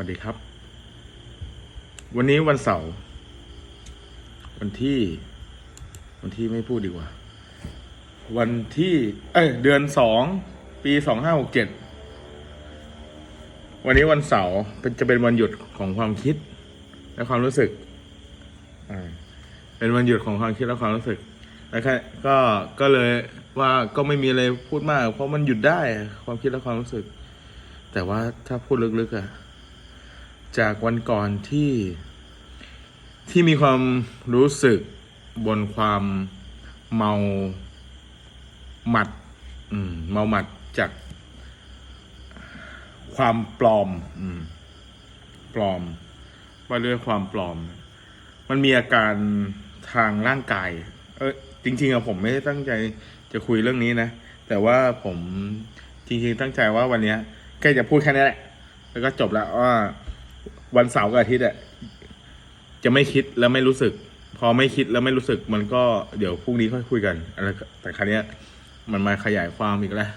วัสดีครับ วันนี้วันเสาร์วันที่ วันที่ไม่พูดดีกว่า วันที่ เอ้ยเดือนสองปีสองห้าหกเจ็ดวันนี้วันเสาร์เป็นจะเป็นวันหยุดของความคิด และความรู้สึกอ่าเป็นวันหยุดของความคิดและความรู้สึกแล้วก็ก็ก็เลยว่าก็ไม่มีอะไรพูดมาก เพราะมันหยุดได้ความคิดและความรู้สึก แต่ว่าถ้าพูดลึกๆอะ จากวันก่อนที่ที่มีความรู้สึกบนความเมาหมัดมเมาหมัดจากความปลอมอืมปลอมว่าด้วยความปลอม มันมีอาการทางร่างกาย เออจริง ๆอะผมไม่ได้ตั้งใจจะคุยเรื่องนี้นะ แต่ว่าผมจริง ๆ ตั้งใจว่าวันนี้แค่จะพูดแค่นี้แหละ แล้วก็จบแล้วว่า วันเสาร์กับอาทิตย์อะจะไม่คิดแล้วไม่รู้สึก พอไม่คิดแล้วไม่รู้สึก มันก็เดี๋ยวพรุ่งนี้ค่อยคุยกันอะไรแต่ครั้งนี้ย มันมาขยายความอีกแล้ว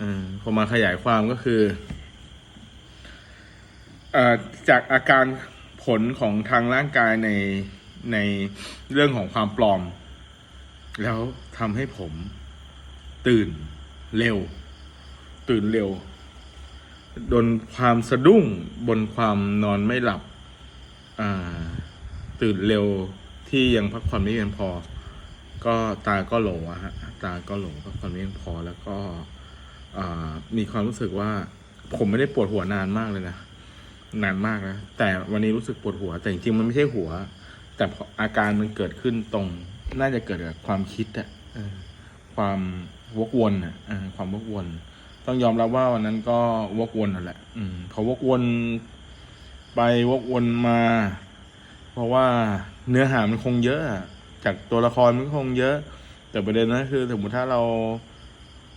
อมพอมาขยายความก็คืออจากอาการผลของทางร่างกายในในเรื่องของความปลอม แล้วทำให้ผมตื่นเร็ว ตื่นเร็ว โดนความสะดุ้งบนความนอนไม่หลับตื่นเร็วที่ยังพักผ่อนไม่เพียงพอ ก็ตาก็โหละฮะตาก็โหลพักผ่อนไม่เพียงพอแล้วก็มีความรู้สึกว่าผมไม่ได้ปวดหัวนานมากเลยนะนานมากนะแต่วันนี้รู้สึกปวดหัว แต่จริงๆมันไม่ใช่หัว แต่อาการมันเกิดขึ้นตรง น่าจะเกิดจากความคิดอะความวกวนอะเออความวกวน ต้องยอมรับว่าวันนั้นก็วกวนนั่นแหละ อืมพอวกวนไปวกวนมา เพราะว่าเนื้อหามันคงเยอะอะจากตัวละครมันก็คงเยอะ แต่ประเด็นนะคือสมมติถ้าเรา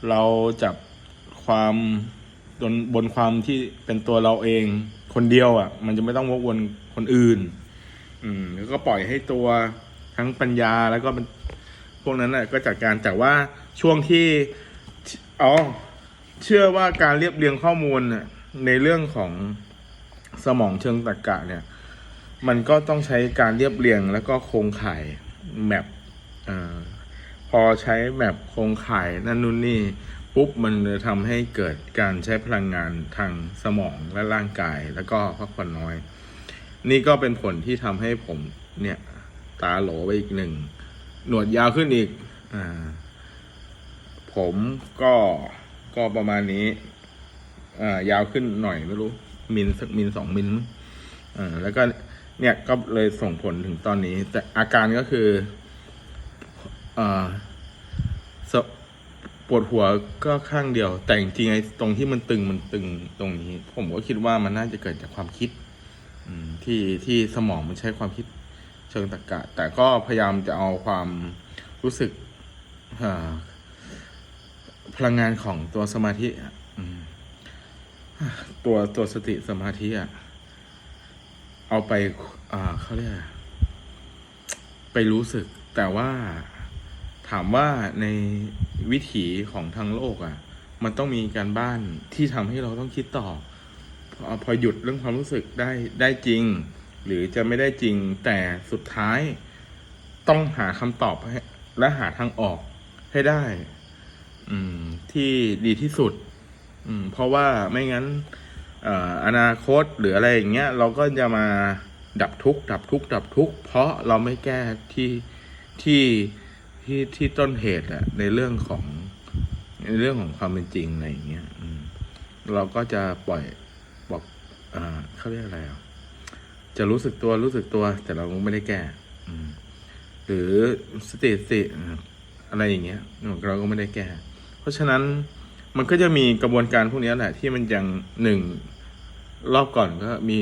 เราจับความบนบนความที่เป็นตัวเราเองคนเดียวอะ มันจะไม่ต้องวกวนคนอื่น อืมแล้วก็ปล่อยให้ตัวทั้งปัญญาแล้วก็เป็นพวกนั้นน่ะก็จัดการแต่ว่าช่วงที่อ๋อ เชื่อว่าการเรียบเรียงข้อมูลน่ะในเรื่องของสมองเชิงตรรกะเนี่ย มันก็ต้องใช้การเรียบเรียงแล้วก็โครงข่ายแมปพอใช้แมปโครงข่ายนั่นนู่นนี่ปุ๊บมันจะทำให้เกิดการใช้พลังงานทางสมองและร่างกาย แล้วก็พักผ่อนน้อย นี่ก็เป็นผลที่ทำให้ผมเนี่ย ตาโหลไปอีกหนึ่ง หนวดยาวขึ้นอีกอผมก็ ก็ประมาณนี้อ่ายาวขึ้นหน่อยไม่รู้ มิลสักมิลสองมิลอ่าแล้วก็เนี่ยก็เลยส่งผลถึงตอนนี้ แต่อาการก็คืออ่าปวดหัวก็ข้างเดียว แต่จริงๆไอ้ตรงที่มันตึงมันตึงตรงนี้ ผมก็คิดว่ามันน่าจะเกิดจากความคิดอืมที่ที่สมองมันใช้ความคิดเชิงตรรกะ แต่ก็พยายามจะเอาความรู้สึกอ่า พลังงานของตัวสมาธิอะอืมตัวตัวสติสมาธิอะ เอาไป อ่าเขาเรียกอะไรไปรู้สึก แต่ว่าถามว่าในวิถีของทางโลก อะ มันต้องมีการบ้านที่ทำให้เราต้องคิดต่อ พอพอหยุดเรื่องความรู้สึกได้ได้จริง หรือจะไม่ได้จริง แต่สุดท้ายต้องหาคำตอบให้และหาทางออกให้ได้ อืม ที่ดีที่สุด อืม เพราะว่าไม่งั้นอนาคตหรืออะไรอย่างเงี้ย เราก็จะมาดับทุกข์ดับทุกข์ดับทุกข์เพราะเราไม่แก้ที่ที่ที่ที่ต้นเหตุอะในเรื่องของในเรื่องของความเป็นจริงอะไรอย่างเงี้ยเราก็จะปล่อยบอกอ่าเขาเรียกอะไรอะจะรู้สึกตัวรู้สึกตัว แต่เราไม่ได้แก้หรือสติสติอ่าอะไรอย่างเงี้ยเราก็ไม่ได้แก้ เพราะฉะนั้นมันก็จะมีกระบวนการพวกนี้แหละที่มันยังหนึ่งรอบก่อนก็มี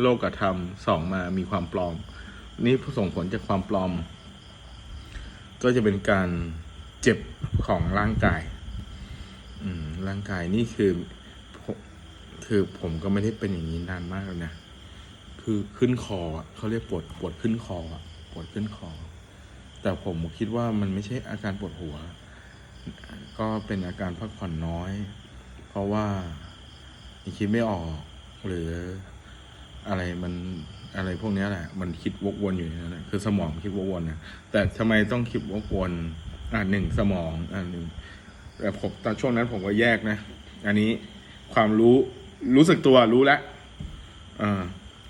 โลกธรรมสองมามีความปลอม นี่ส่งผลจากความปลอม ก็จะเป็นการเจ็บของร่างกายร่างกายนี่คือคือผมก็ไม่ได้เป็นอย่างนี้นานมากแล้วนะคือขึ้นคอเขาเรียกปวดปวดขึ้นคอปวดขึ้นคอ แต่ผมคิดว่ามันไม่ใช่อาการปวดหัว ก็เป็นอาการพักผ่อนน้อย เพราะว่าคิดไม่ออกหรืออะไรมันอะไรพวกนี้แหละ มันคิดวกวนอยู่อย่นั้นนะคือสมองคิดวกวนนะแต่ทำไมต้องคิดวกวนอ่าหนึ่งสมองอ่าหนึ่งแต่ผมตอนช่วงนั้นผมก็แยกนะ อันนี้ความรู้รู้สึกตัวรู้แล้วอ่า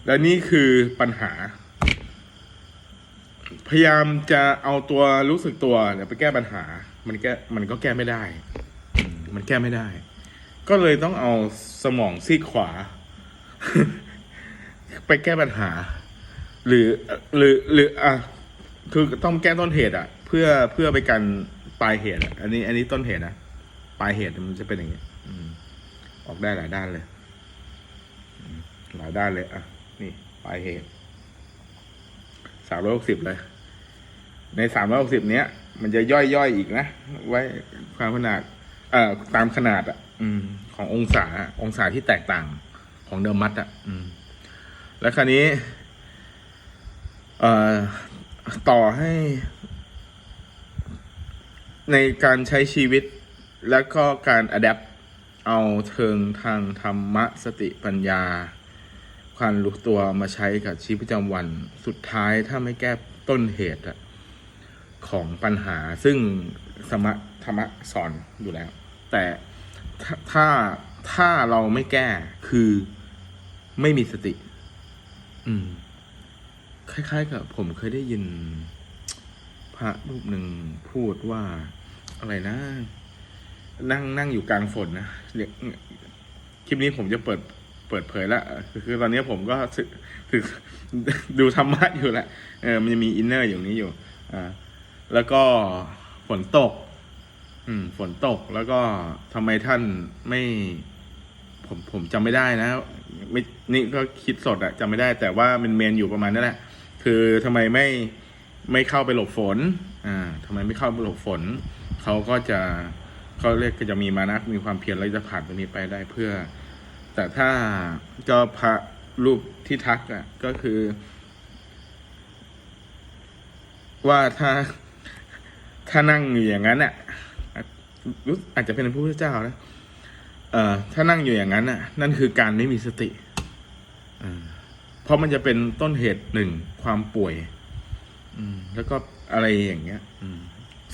และนี่คือปัญหา พยายามจะเอาตัวรู้สึกตัวเนี่ยไปแก้ปัญหา มันแก้มันก็แก้ไม่ได้ มันแก้ไม่ได้ ก็เลยต้องเอาสมองซีกขวา ไปแก้ปัญหา หรือหรือหรืออะคือต้องแก้ต้นเหตุอะ เพื่อเพื่อไปกันปลายเหตุอะอันนี้ อันนี้ต้นเหตุนะปลายเหตุมันจะเป็นอย่างนี้ออกได้หลายด้านเลยหลายด้านเลยอะนี่ปลายเหตุสามร้อยหกสิบเลย ในสามร้อยหกสิบเนี้ย มันจะย่อยย่อยๆอีกนะ ไว้ความขนาด เอ่อตามขนาดอะ อืม ขององศาองศาที่แตกต่างของเดิมมัดอะ อืม แล้วคราวนี้ เอ่อต่อให้ ในการใช้ชีวิต แล้วก็การอัดแอปเอาเทิงทางธรรมะสติปัญญาความรู้ตัวมาใช้กับชีวิตประจำวัน สุดท้ายถ้าไม่แก้ต้นเหตุอะ ของปัญหาซึ่งสมะธรรมะสอนอยู่แล้ว แต่ถ้าถ้าเราไม่แก้คือไม่มีสติ อืม คล้าย ๆ กับ ผมเคยได้ยิน พระรูปหนึ่งพูดว่าอะไรนะ นั่งนั่งอยู่กลางฝนนะเียคลิปนี้ผมจะเปิดเปิดเผยล้วคือตอนนี้ผมก็ศึกคือดูธรรมะอยู่แหละเออมันจะมีอินเนอร์อยู่นี้อยู่ อ่า แล้วก็ฝนตก อืม ฝนตกแล้วก็ทำไมท่านไม่ ผมผมจำไม่ได้นะไม่นี่ก็คิดสดอะจำไม่ได้ แต่ว่ามันเมนอยู่ประมาณนั่นแหละ คือทำไมไม่ไม่เข้าไปหลบฝน อ่าทำไมไม่เข้าไปหลบฝน เขาก็จะเขาเรียกก็จะมีมานะมีความเพียรแล้วจะผ่านตรงนี้ไปได้เพื่อ แต่ถ้าก็พระรูปที่ทักอะ ก็คือ ว่าถ้า ถ้านั่งอยู่อย่างนั้นอะรู้อาจจะเป็นพระพุทธเจ้านะเอ่อถ้านั่งอยู่อย่างนั้นอะ นั่นคือการไม่มีสติเพราะมันจะเป็นต้นเหตุหนึ่งความป่วยแล้วก็อะไรอย่างเงี้ย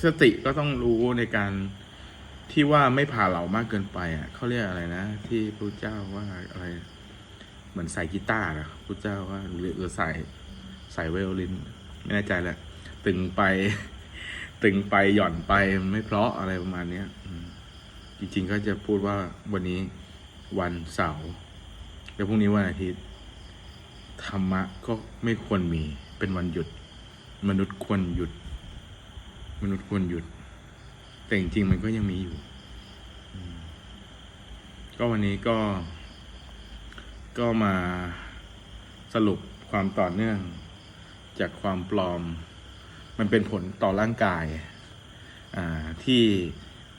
สติก็ต้องรู้ในการที่ว่าไม่ผ่าเหลามากเกินไป อะเขาเรียกอะไรนะที่พระเจ้าว่าอะไร เหมือนใส่กีตาร์นะพระเจ้าว่าหรือหรือใส่ใส่ไวโอลิน ไม่แน่ใจแหละตึงไป ตึงไปหย่อนไปไม่เพราะอะไรประมาณเนี้ยจริงๆก็จะพูดว่าวันนี้วันเสาร์แล้วพรุ่งนี้วันอาทิตย์ธรรมะก็ไม่ควรมีเป็นวันหยุด มนุษย์ควรหยุด มนุษย์ควรหยุด แต่จริงๆมันก็ยังมีอยู่ ก็วันนี้ก็ ก็มาสรุปความต่อเนื่อง จากความปลอม มันเป็นผลต่อร่างกายที่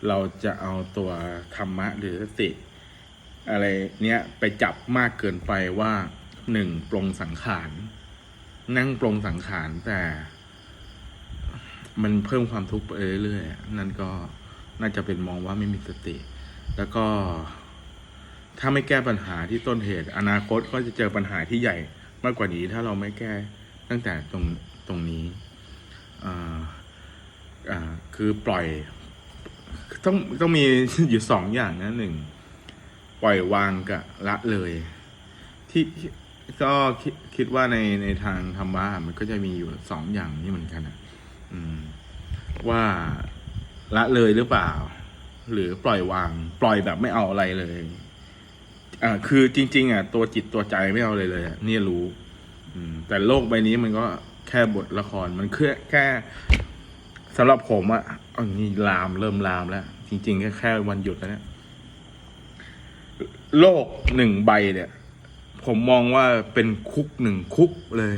เราจะเอาตัวธรรมะหรือสติ อะไรเนี้ยไปจับมากเกินไปว่าหนึ่งปรงสังขารนั่งปรงสังขารแต่ มันเพิ่มความทุกข์ไปเรื่อยๆนั่นก็น่าจะเป็นมองว่าไม่มีสติ แล้วก็ถ้าไม่แก้ปัญหาที่ต้นเหตุ อนาคตก็จะเจอปัญหาที่ใหญ่มากกว่านี้ ถ้าเราไม่แก้ตั้งแต่ตรงตรงนี้ คือปล่อย ต้องต้องมีอยู่สองอย่างนะหนึ่งปล่อยวางกับละเลย ที่ก็คิดคิดว่าในในทางธรรมะมันก็จะมีอยู่สองอย่างนี้เหมือนกันนะว่าละเลยหรือเปล่า หรือปล่อยวาง ปล่อยแบบไม่เอาอะไรเลยอ่าคือจริง ๆ อะ ตัวจิตตัวใจไม่เอาเลยเลยเนี่ยรู้ อืม แต่โลกใบนี้มันก็ แค่บทละครมันแค่แค่สำหรับผมอะอันนี้ลามเริ่มลามแล้ว จริงๆแค่แค่วันหยุดแล้วเนี่ยโลกหนึ่งใบเนี่ย ผมมองว่าเป็นคุกหนึ่งคุกเลย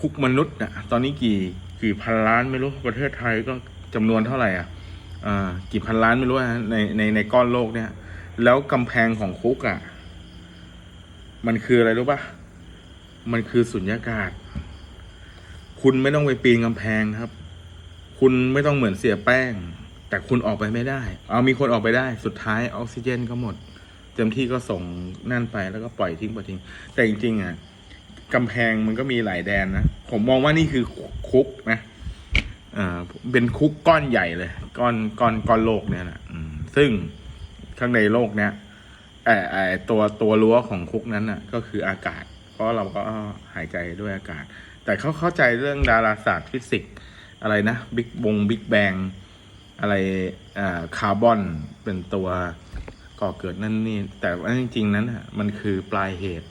คุกมนุษย์น่ะตอนนี้กี่กี่พันล้านไม่รู้ประเทศไทยก็จำนวนเท่าไหร่อะอ่ากี่พันล้านไม่รู้อะในในในก้อนโลกเนี่ย แล้วกำแพงของคุกอะ มันคืออะไรรู้ปะมันคือสุญญากาศ คุณไม่ต้องไปปีนกำแพงครับ คุณไม่ต้องเหมือนเสียแป้ง แต่คุณออกไปไม่ได้ เอามีคนออกไปได้ สุดท้ายออกซิเจนก็หมดเต็มที่ก็ส่งนั่นไปแล้วก็ปล่อยทิ้งปล่อยทิ้ง แต่จริงๆอะกำแพงมันก็มีหลายแดนนะ ผมมองว่านี่คือคุกนะอ่าเป็นคุกก้อนใหญ่เลย ก้อนก้อนก้อนโลกเนี่ยนะซึ่งข้างในโลกเนี้ยไอไอตัวตัวรั้วของคุกนั้นน่ะ ก็คืออากาศ เพราะเราก็หายใจด้วยอากาศ แต่เขาเข้าใจเรื่องดาราศาสตร์ฟิสิกส์อะไรนะบิ๊กบงบิ๊กแบงอะไรคาร์บอนเป็นตัวก่อเกิดนั่นนี่ แต่ว่าจริง ๆ นั้นอะมันคือปลายเหตุ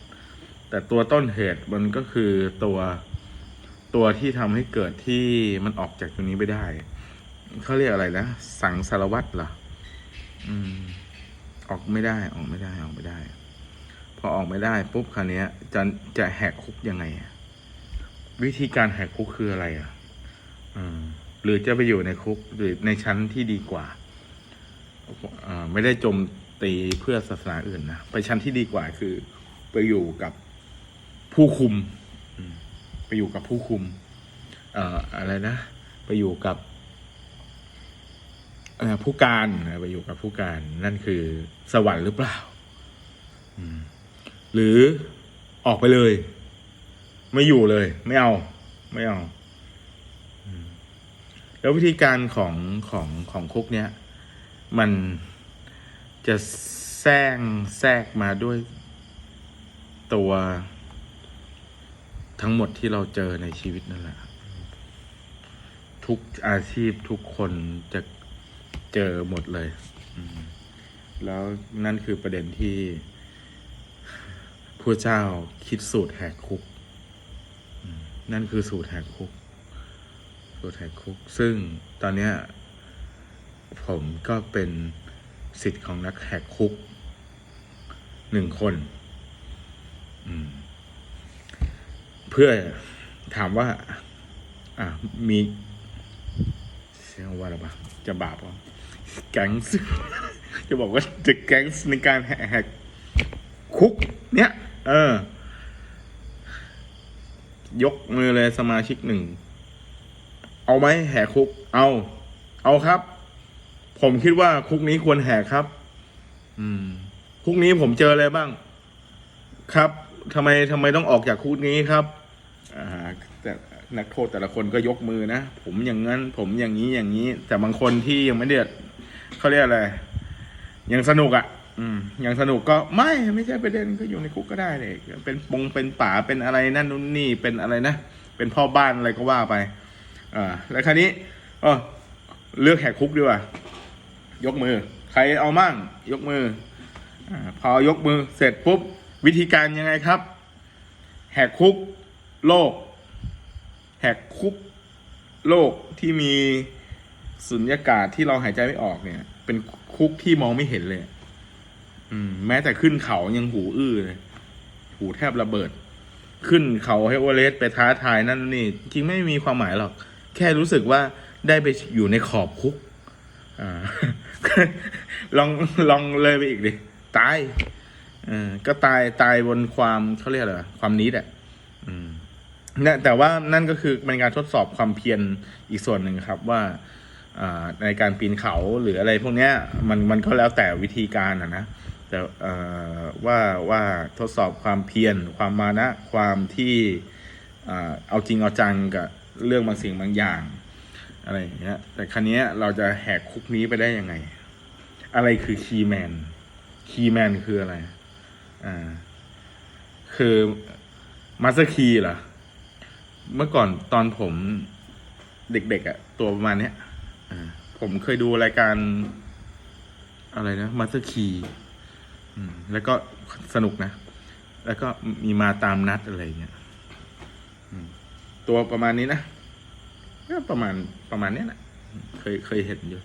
แต่ตัวต้นเหตุมันก็คือตัวตัวที่ทำให้เกิดที่มันออกจากตรงนี้ไม่ได้เขาเรียกอะไรนะสังสารวัตรเหรออืม ออกไม่ได้ออกไม่ได้ออกไม่ได้ พอออกไม่ได้ปุ๊บคราวนี้จะจะแหกคุกยังไงอะ วิธีการแหกคุกคืออะไรอะอหรือจะไปอยู่ในคุกหรือในชั้นที่ดีกว่าไม่ได้จมตีเพื่อศาสนาอื่นนะไปชั้นที่ดีกว่าคือ ไปอยู่กับผู้คุม ไปอยู่กับผู้คุมเออะไรนะ ไปอยู่กับผู้การไปอยู่กับผู้การนั่นคือสวรรค์หรือเปล่าหรือออกไปเลย ไม่อยู่เลย ไม่เอา ไม่เอา แล้ววิธีการของของของคุกเนี้ยมันจะแทรกแทรกมาด้วยตัวทั้งหมดที่เราเจอในชีวิตนั่นแหละ ทุกอาชีพทุกคนจะเจอหมดเลย แล้วนั่นคือประเด็นที่พระเจ้าคิดสูตรแหกคุก นั่นคือสูตรแหกคุก สูตรแหกคุก ซึ่งตอนเนี้ยผมก็เป็นสิทธิ์ของนักแหกคุกหนึ่งคนเพื่อถามว่า อ่ามีเสียงว่าอะไรบ้างจะบาปวะแก๊งจะบอกว่าจะแก๊งในการแหกคุก เนี้ยเออ ยกมือเลยสมาชิกหนึ่ง เอาไหมแหกคุก เอา เอาครับ ผมคิดว่าคุกนี้ควรแหกครับ อืม คุกนี้ผมเจออะไรบ้าง ครับทำไมทำไมต้องออกจากคุกนี้ครับอ่าแต่นักโทษแต่ละคนก็ยกมือนะ ผมอย่างนั้น ผมอย่างนี้อย่างนี้ แต่บางคนที่ยังไม่เดือดเขาเรียกอะไรยังสนุกอะ่ะ อืมยังสนุกก็ไม่ไม่ใช่ประเด็นก็อยู่ในคุกก็ได้เลยเป็นปงเป็นป่าเป็นอะไรนั่นนู่นนี่เป็นอะไรนะเป็นพ่อบ้านอะไรก็ว่าไปอ่าแล้วคราวนี้เออเลือกแหกคุกดีกว่ายกมือ ใครเอามั่ง ยกมืออาพอยกมือเสร็จปุ๊บวิธีการยังไงครับ แหกคุก โลก แหกคุก โลกที่มีสุญญากาศที่เราหายใจไม่ออกเนี่ย เป็นคุกที่มองไม่เห็นเลย อืม แม้แต่ขึ้นเขายังหูอื้อเลยหูแทบระเบิด ขึ้นเขาให้โอเรสต์ไปท้าทายนั่นนี่ จริงไม่มีความหมายหรอก แค่รู้สึกว่าได้ไปอยู่ในขอบคุกอลองลองเลยไปอีกดิตายอก็ตายตายบนความเขาเรียกอะไรความนิดอะอืมนะแต่ว่านั่นก็คือเป็นการทดสอบความเพียรอีกส่วนหนึ่งครับว่าในการปีนเขาหรืออะไรพวกเนี้ย มันมันก็แล้วแต่วิธีการอะนะ แต่ว่าว่าทดสอบความเพียรความมานะความที่เอาจริงเอาจังกับเรื่องบางสิ่งบางอย่างอะไรอย่างเงี้ยแต่ครั้นี้เราจะแหกคุกนี้ไปได้ยังไง อะไรคือคีย์แมนคีย์แมนคืออะไรอ่าคือมาสเตอร์คีเหรอเมื่อก่อนตอนผมเด็กๆอะ่ะ ตัวประมาณเนี้ยผมเคยดูรายการอะไรนะมาสเตอร์คี แล้วก็สนุกนะ แล้วก็มีมาตามนัดอะไรเงี้ยตัวประมาณนี้นะก็ประมาณประมาณเนี้ยแหละเคยเคยเห็นอยู่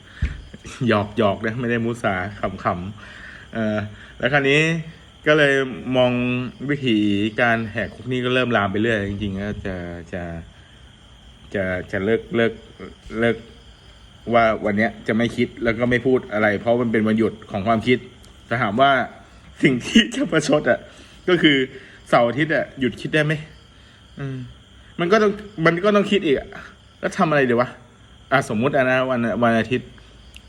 หยอกหยอกนะไม่ได้มุสาขำขำเออแล้วคราวนี้ก็เลยมองวิธีการแหกคุกนี้ก็เริ่มลามไปเรื่อยจริงๆก็จะจะจะจะเลิกเลิกเลิกว่าวันเนี้ยจะไม่คิดแล้วก็ไม่พูดอะไร เพราะมันเป็นวันหยุดของความคิดแต่ถามว่า สิ่งที่จะประชดอะ ก็คือเสาร์อาทิตย์อะหยุดคิดได้ไหมอืม มันก็ต้องมันก็ต้องคิดอีกอะแล้วทำอะไรดีวะอะสมมุติอะนะวันวันอาทิตย์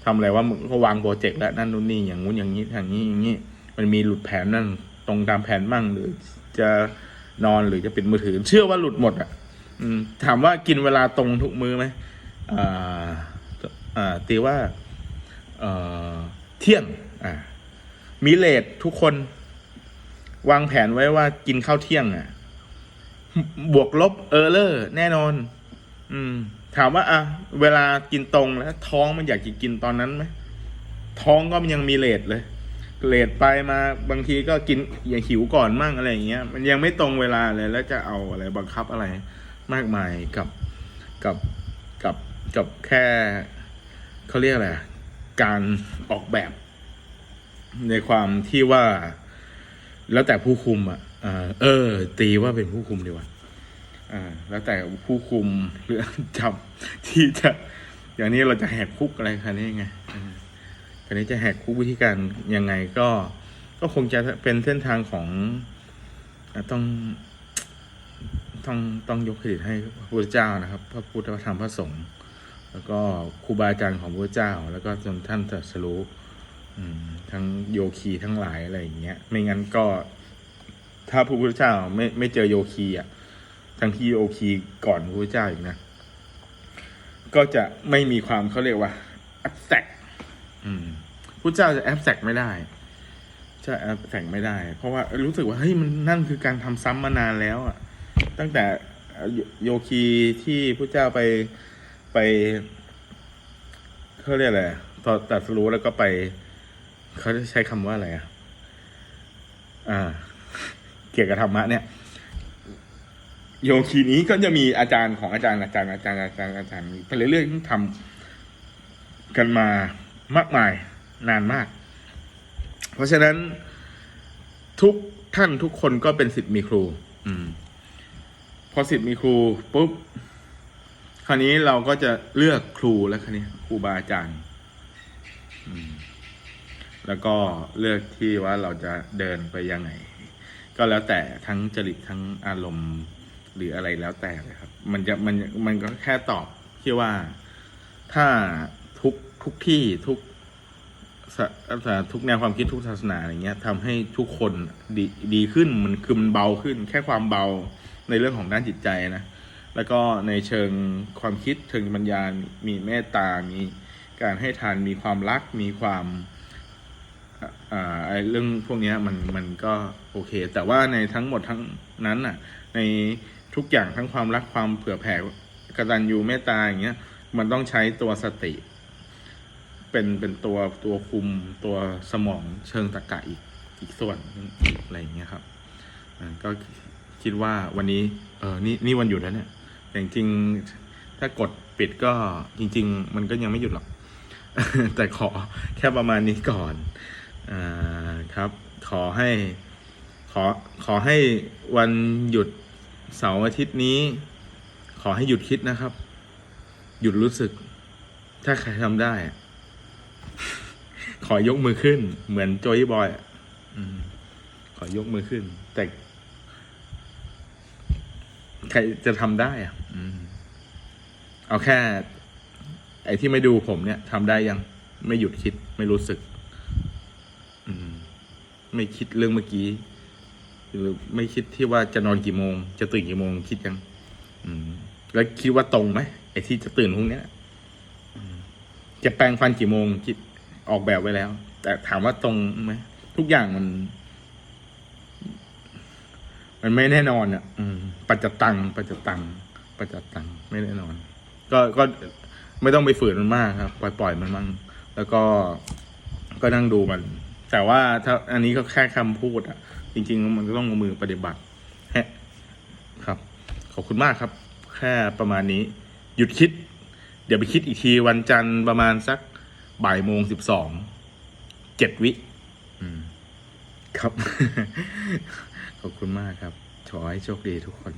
ทำอะไรว่ามึงก็วางโปรเจกต์แล้วนั่นนู่นนี่อย่างงู้นอย่างนี้อย่างนี้อย่างนี้ มันมีหลุดแผนนั่นตรงตามแผนมั่งหรือจะนอนหรือจะปิดมือถือ เชื่อว่าหลุดหมดอะ อืม ถามว่ากินเวลาตรงทุกมื้อไหมอ่าอ่าตีว่าเอ่อเที่ยงอ่า มีเลททุกคน วางแผนไว้ว่ากินข้าวเที่ยงอะ บวกลบเออร์เลอร์แน่นอน อืม ถามว่า อะ เวลากินตรงแล้ว ท้องมันอยากจะกินตอนนั้นไหมท้องก็มันยังมีเลทเลยเลทไปมาบางทีก็กินอย่างหิวก่อนมั่งอะไรอย่างเงี้ย มันยังไม่ตรงเวลาเลยแล้วจะเอาอะไรบังคับอะไร มากมายกับกับกับกับแค่เขาเรียกอะไรการออกแบบ ในความที่ว่า แล้วแต่ผู้คุมอะเออเออ ตีว่าเป็นผู้คุมดีกว่าอ่า แล้วแต่ผู้คุมเรื่องจำที่จะอย่างนี้เราจะแหกคุกอะไรคันนี้ไงเออคันนี้จะแหกคุกวิธีการยังไงก็ ก็คงจะเป็นเส้นทางของต้องต้องต้องยกเครดิตให้พระพุทธเจ้านะครับ พระพุทธธรรมพระสงฆ์แล้วก็ครูบาอาจารย์ของพระเจ้า แล้วก็จนท่านตรัสรู้ ทั้งโยคีทั้งหลายอะไรอย่างเงี้ย ไม่งั้นก็ ถ้าพระพุทธเจ้าไม่ไม่เจอโยคีอะ ทั้งที่โยคีก่อนพระพุทธเจ้าอีกนะ ก็จะไม่มีความเขาเรียกว่า abstract อืมพระเจ้าจะ abstract ไม่ได้จะแอบแต่งไม่ได้ เพราะว่ารู้สึกว่าเฮ้ยมันนั่นคือการทำซ้ำมานานแล้วอะ ตั้งแต่โยคีที่พระเจ้าไปไปเขาเรียกอะไรต่อตัดรู้แล้วก็ไป เขาใช้คำว่าอะไรอะอ่า เกี่ยวกับธรรมะเนี่ย โยคีนี้ก็จะมีอาจารย์ของอาจารย์อาจารย์อาจารย์อาจารย์อาจารย์ไปเรื่อยๆที่ทำกันมามากมายนานมาก เพราะฉะนั้นทุกท่านทุกคนก็เป็นสิทธิ์มีครู อืม พอสิทธิ์มีครูปุ๊บคราวนี้เราก็จะเลือกครูแล้วคราวนี้ครูบาอาจารย์ อืม แล้วก็เลือกที่ว่าเราจะเดินไปยังไง ก็แล้วแต่ทั้งจริตทั้งอารมณ์หรืออะไรแล้วแต่เลยครับ มันจะมันมันก็แค่ตอบที่ว่าถ้าทุกทุกที่ทุกทุกแนวความคิดทุกศาสนาอะไรเงี้ยทำให้ทุกคนดีดีขึ้นมันคือมันเบาขึ้น แค่ความเบาในเรื่องของด้านจิตใจนะแล้วก็ในเชิงความคิดเชิงปัญญา มีเมตตา มีการให้ทานมีความรักมีความ เรื่องพวกนี้มันมันก็โอเค แต่ว่าในทั้งหมดทั้งนั้นน่ะ ในทุกอย่างทั้งความรักความเผื่อแผ่กตัญญูเมตตาอย่างเงี้ยมันต้องใช้ตัวสติ เป็นเป็นตัวตัวคุมตัวสมองเชิงตะกะอีกอีกส่วนอะไรอย่างเงี้ยครับก็คิดว่าวันนี้ เออนี่นี่วันหยุดแล้วเนี่ยแต่จริงถ้ากดปิดก็จริง ๆ มันก็ยังไม่หยุดหรอก แต่ขอแค่ประมาณนี้ก่อน อ่าครับขอให้ขอขอให้วันหยุดเสาร์อาทิตย์นี้ ขอให้หยุดคิดนะครับ หยุดรู้สึก ถ้าใครทำได้ ขอยกมือขึ้น เหมือนโจยบอยอะขอยกมือขึ้น แต่ ใครจะทำได้อะอเอาแค่ ไอ้ที่ไม่ดูผมเนี่ยทำได้ยังไม่หยุดคิดไม่รู้สึก ไม่คิดเรื่องเมื่อกี้หรือไม่คิดที่ว่าจะนอนกี่โมง จะตื่นกี่โมงคิดยัง อืม แล้วคิดว่าตรงไหมไอ้ที่จะตื่นพรุ่งเนี้ยจะแปลงฟันกี่โมงคิดออกแบบไว้แล้ว แต่ถามว่าตรงไหมทุกอย่างมัน มันไม่แน่นอนอะ อืม ปัจจตังปัจจตังปัจจตังไม่แน่นอน ก็ก็ไม่ต้องไปฝืนมันมากครับ ปล่อยปล่อยมันมั่งแล้วก็ก็นั่งดูมัน แต่ว่าถ้าอันนี้ก็แค่คำพูดอะ จริง ๆ มันก็ต้องลงมือปฏิบัติแฮะครับ ขอบคุณมากครับ แค่ประมาณนี้ หยุดคิด เดี๋ยวไปคิดอีกทีวันจันทร์ประมาณสักบ่ายโมงสิบสองเจ็ดวิอืมครับ ขอบคุณมากครับ ขอให้โชคดีทุกคน